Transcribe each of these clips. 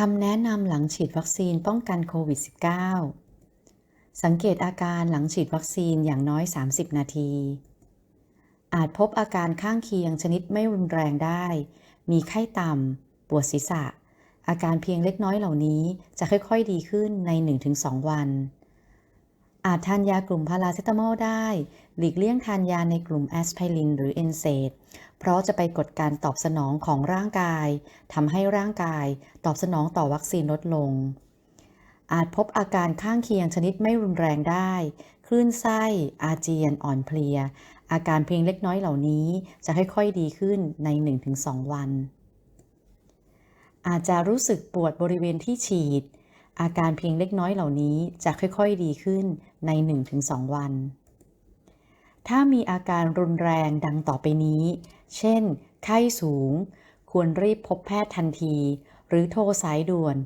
คำแนะนำหลังฉีดวัคซีนป้องกันโควิด -19 สังเกตอาการหลังฉีดวัคซีนอย่างน้อย 30 นาที อาจพบอาการข้างเคียงชนิดไม่รุนแรงได้ มีไข้ต่ำ ปวดศีรษะ อาการเพียงเล็กน้อยเหล่านี้จะค่อยๆดีขึ้นใน 1-2 วัน อาจทานยากลุ่มพาราเซตามอลได้ หลีกเลี่ยงทานยาในกลุ่มแอสไพรินหรือเอนเซดเพราะจะไปกดการตอบสนองของร่างกายทำให้ร่างกายตอบสนองต่อวัคซีนลดลง อาจพบอาการข้างเคียงชนิดไม่รุนแรงได้ คลื่นไส้ อาเจียน อ่อนเพลีย อาการเพียงเล็กน้อยเหล่านี้จะค่อยๆดีขึ้นใน 1-2 วัน อาจจะรู้สึกปวดบริเวณที่ฉีดอาการเพียงเล็กน้อยเหล่านี้จะค่อย ๆ ดีขึ้นใน 1-2 วัน ถ้ามีอาการรุนแรงดังต่อไปนี้ เช่น ไข้สูง ควรรีบพบแพทย์ทันที หรือโทรสายด่วน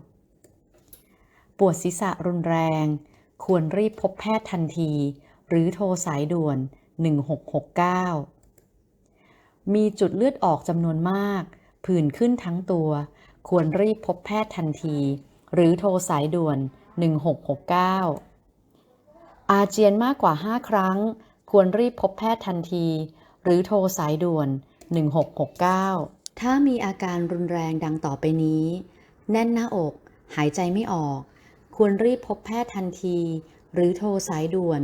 1669 ปวดศีรษะรุนแรง ควรรีบพบแพทย์ทันที หรือโทรสายด่วน 1669 มีจุดเลือดออกจำนวนมาก ผื่นขึ้นทั้งตัว ควรรีบพบแพทย์ทันที หรือโทรสายด่วน 1669 อาเจียนมากกว่า 5 ครั้ง ควรรีบพบแพทย์ทันที หรือโทรสายด่วน 1669 ถ้ามีอาการรุนแรงดังต่อไปนี้ แน่นหน้าอก หายใจไม่ออก ควรรีบพบแพทย์ทันที หรือโทรสายด่วน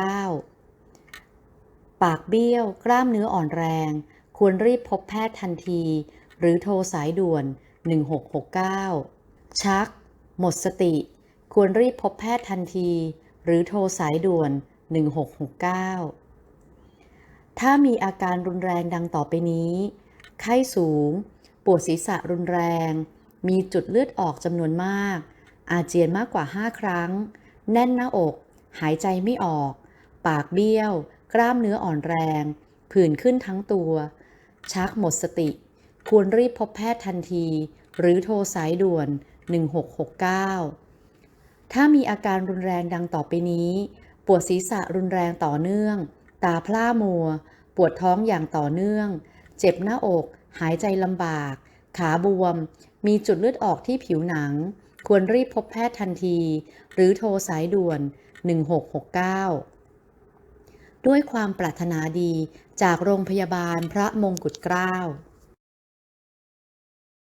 1669 ปากเบี้ยว กล้ามเนื้ออ่อนแรง ควรรีบพบแพทย์ทันที หรือโทรสายด่วน 1669 ชัก หมดสติ ควรรีบพบแพทย์ทันที หรือโทรสายด่วน 1669 ถ้ามีอาการรุนแรงดังต่อไปนี้ ไข้สูง ปวดศีรษะรุนแรง มีจุดเลือดออกจำนวนมาก อาเจียนมากกว่า 5 ครั้ง แน่นหน้าอก หายใจไม่ออก ปากเบี้ยว กล้ามเนื้ออ่อนแรง ผื่นขึ้นทั้งตัว ชักหมดสติ ควรรีบพบแพทย์ทันที หรือโทรสายด่วน 1669 ถ้ามีอาการรุนแรงดังต่อไปนี้ ปวดศีรษะรุนแรงต่อเนื่อง ตาพร่ามัว ปวดท้องอย่างต่อเนื่อง เจ็บหน้าอก หายใจลำบาก ขาบวม มีจุดเลือดออกที่ผิวหนัง ควรรีบพบแพทย์ทันที หรือโทรสายด่วน 1669 ด้วยความปรารถนาดีจากโรงพยาบาลพระมงกุฎเกล้า